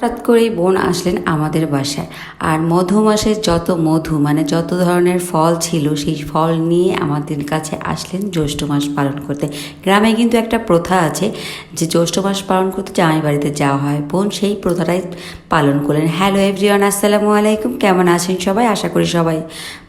হঠাৎ করেই বোন আসলেন আমাদের বাসায়। আর মধু মাসের যত মধু মানে যত ধরনের ফল ছিল, সেই ফল নিয়ে আমাদের কাছে আসলেন জ্যৈষ্ঠ মাস পালন করতে। গ্রামে কিন্তু একটা প্রথা আছে যে জ্যৈষ্ঠ মাস পালন করতে জামাই বাড়িতে যাওয়া হয়। বোন সেই প্রথাটাই পালন করলেন। হ্যালো এভরিওয়ান, আসসালামু আলাইকুম। কেমন আছেন সবাই? আশা করি সবাই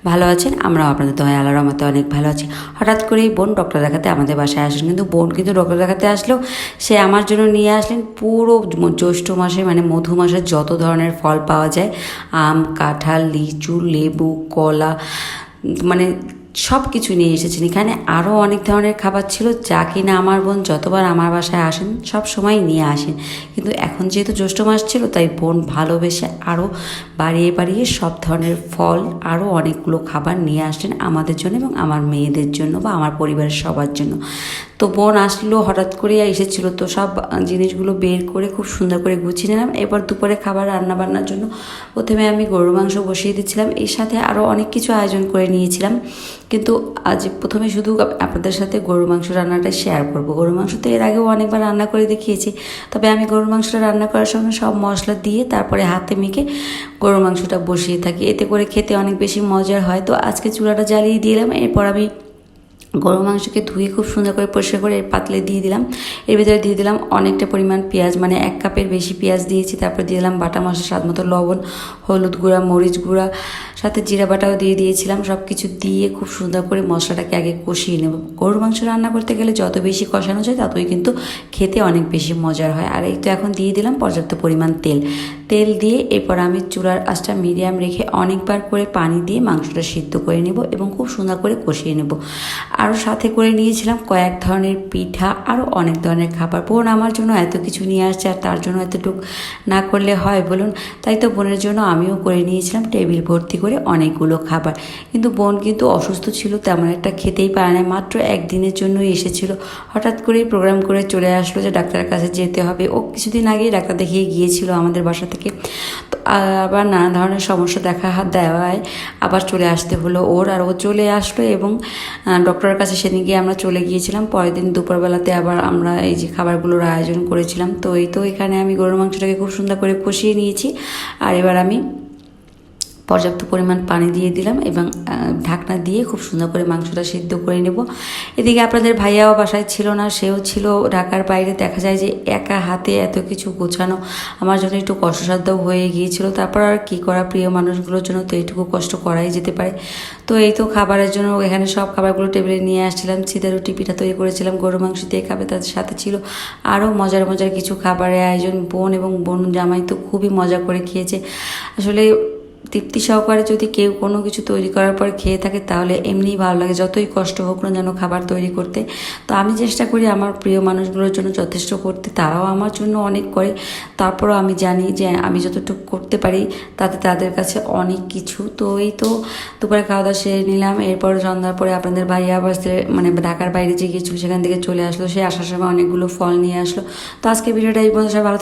ভালো আছেন? আমরাও আপনাদের দয়া আল্লাহ রহমতে অনেক ভালো আছি। হঠাৎ করেই বোন ডক্টর দেখাতে আমাদের বাসায় আসলেন কিন্তু বোন কিন্তু ডক্টর দেখাতে আসলেও সে আমার জন্য নিয়ে আসলেন পুরো জ্যৈষ্ঠ মাসে মানে মধু মাসে যত ধরনের ফল পাওয়া যায়। আম, কাঁঠাল, লিচু, লেবু, কলা মানে সব কিছু নিয়ে এসেছেন। এখানে আরও অনেক ধরনের খাবার ছিল যা কিনা আমার বোন যতবার আমার বাসায় আসেন, সব সময় নিয়ে আসেন। কিন্তু এখন যেহেতু জ্যৈষ্ঠ মাস ছিল, তাই বোন ভালোবেসে আরও বাড়িয়ে বাড়িয়ে সব ধরনের ফল আরও অনেকগুলো খাবার নিয়ে আসলেন আমাদের জন্য এবং আমার মেয়েদের জন্য বা আমার পরিবারের সবার জন্য। তো বোন আসলো, হঠাৎ করে এসেছিল। তো সব জিনিসগুলো বের করে খুব সুন্দর করে গুছিয়ে নিলাম। এবার দুপুরে খাবার রান্না বান্নার জন্য প্রথমে আমি গরুর মাংস বসিয়ে দিচ্ছিলাম। এর সাথে আরও অনেক কিছু আয়োজন করে নিয়েছিলাম। কিন্তু আজ প্রথমে শুধু আপনাদের সাথে গরুর মাংস রান্নাটা শেয়ার করব। গরুর মাংস তো এর আগেও অনেকবার রান্না করে দেখিয়েছি। তবে আমি গরুর মাংসটা রান্না করার সময় সব মশলা দিয়ে তারপরে হাতে মেখে গরুর মাংসটা বসিয়ে থাকি। এতে করে খেতে অনেক বেশি মজার হয়। তো আজকে চুলাটা জ্বালিয়ে দিলাম। এরপর আমি গরুর মাংসকে ধুয়ে খুব সুন্দর করে পরিষ্কার করে এর পাতলে দিয়ে দিলাম। এর ভিতরে দিয়ে দিলাম অনেকটা পরিমাণ পেঁয়াজ মানে এক কাপের বেশি পেঁয়াজ দিয়েছি। তারপর দিয়ে দিলাম বাটা মশলা স্বাদ মতো লবণ, হলুদ গুঁড়া, মরিচ গুঁড়া সাথে জিরা বাটাও দিয়ে দিয়েছিলাম। সব কিছু দিয়ে খুব সুন্দর করে মশলাটাকে আগে কষিয়ে নেব। গরুর মাংস রান্না করতে গেলে যত বেশি কষানো যায়, ততই কিন্তু খেতে অনেক বেশি মজার হয়। আর এই তো এখন দিয়ে দিলাম পর্যাপ্ত পরিমাণ তেল। তেল দিয়ে এরপর আমি চুলার আঁচটা মিডিয়াম রেখে অনেকবার করে পানি দিয়ে মাংসটা সিদ্ধ করে নেব এবং খুব সুন্দর করে কষিয়ে নেব। আরও সাথে করে নিয়েছিলাম কয়েক ধরনের পিঠা, আরও অনেক ধরনের খাবার। বোন আমার জন্য এত কিছু নিয়ে আসছে আর তার জন্য এতটুক না করলে হয় বলুন? তাই তো বোনের জন্য আমিও করে নিয়েছিলাম। টেবিল ভর্তি করে অনেকগুলো খাবার। কিন্তু বোন কিন্তু অসুস্থ ছিল, তেমন একটা খেতেই পারে না, মাত্র একদিনের জন্যই এসেছিল। হঠাৎ করেই প্রোগ্রাম করে চলে আসলো যে ডাক্তারের কাছে যেতে হবে। ও কিছুদিন আগেই ডাক্তার দেখিয়ে গিয়েছিল আমাদের বাসা থেকে। তো আবার নানা ধরনের সমস্যা দেখা দেওয়ায় আবার চলে আসতে হলো ওর। আর ও চলে আসলো এবং ডক্টরের কাছে সেদিন গিয়ে আমরা চলে গিয়েছিলাম। পরের দিন দুপুরবেলাতে আবার আমরা এই যে খাবারগুলোর আয়োজন করেছিলাম। তো এই তো এখানে আমি গরুর মাংসটাকে খুব সুন্দর করে কষিয়ে নিয়েছি। আর এবার আমি পর্যাপ্ত পরিমাণ পানি দিয়ে দিলাম এবং ঢাকনা দিয়ে খুব সুন্দর করে মাংসটা সিদ্ধ করে নেব। এদিকে আপনাদের ভাইয়াও বাসায় ছিল না, সেও ছিল। ঢাকার বাইরে দেখা যায় যে একা হাতে এত কিছু গোছানো আমার জন্য একটু কষ্টসাধ্য হয়ে গিয়েছিল। তারপর আর কী করা? প্রিয় মানুষগুলোর জন্য তো এইটুকু কষ্ট করাই যেতে পারে। তো এই তো খাবারের জন্য এখানে সব খাবারগুলো টেবিলে নিয়ে আসছিলাম। চিদা রুটি, পিঠা তৈরি করেছিলাম। গরু মাংস দিয়ে খাবে তাদের সাথে ছিল। আরও মজার মজার কিছু খাবারের আয়োজন। বোন এবং বোন জামাই তো খুবই মজা করে খেয়েছে। আসলে তৃপ্তি সহকারে যদি কেউ কোনো কিছু তৈরি করার পর খেয়ে থাকে, তাহলে এমনিই ভালো লাগে। যতই কষ্ট হোক না যেন খাবার তৈরি করতে। তো আমি চেষ্টা করি আমার প্রিয় মানুষগুলোর জন্য যথেষ্ট করতে। তারাও আমার জন্য অনেক করে। তারপরও আমি জানি যে আমি যতটুকু করতে পারি, তাতে তাদের কাছে অনেক কিছু। তো এই তো দুপুরে খাওয়া দাওয়া সেরে নিলাম। এরপর সন্ধ্যার পরে আপনাদের ভাইয়া আবার মানে ঢাকার বাইরে যে গিয়েছিল, সেখান থেকে চলে আসলো। সে আসার সময় অনেকগুলো ফল নিয়ে আসলো। তো আজকে ভিডিওটা এই পর্যন্ত। ভালো